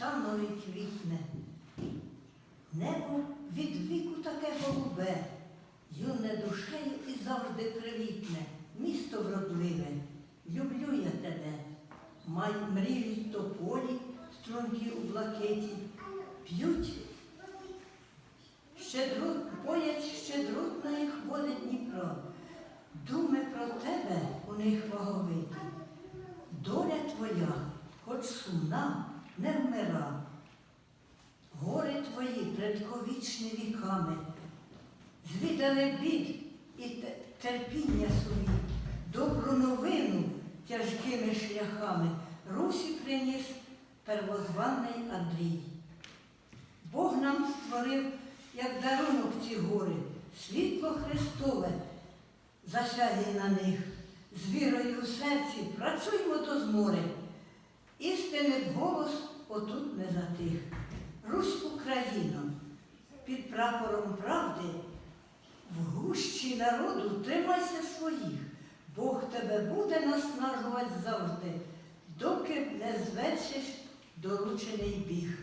рано і квітне. Небо від віку таке голубе, юне душею і завжди привітне, місто вродливе, люблю я тебе. Май мріють тополі, струнки у блакиті, п'ють щедрут, поять щедрутно їх водить Дніпро. Думи про тебе у них ваговиті. Не вмира. Гори твої предковічні віками, звідали бід і терпіння собі, добру новину тяжкими шляхами Русі приніс первозваний Андрій. Бог нам створив, як дарунок ці гори, світло Христове засяє на них. З вірою в серці працюймо до змори. Істинний голос отут не затих. Русь Україна під прапором правди, в гущі народу тримайся своїх. Бог тебе буде наснажувати завжди, доки не звершиш доручений біг.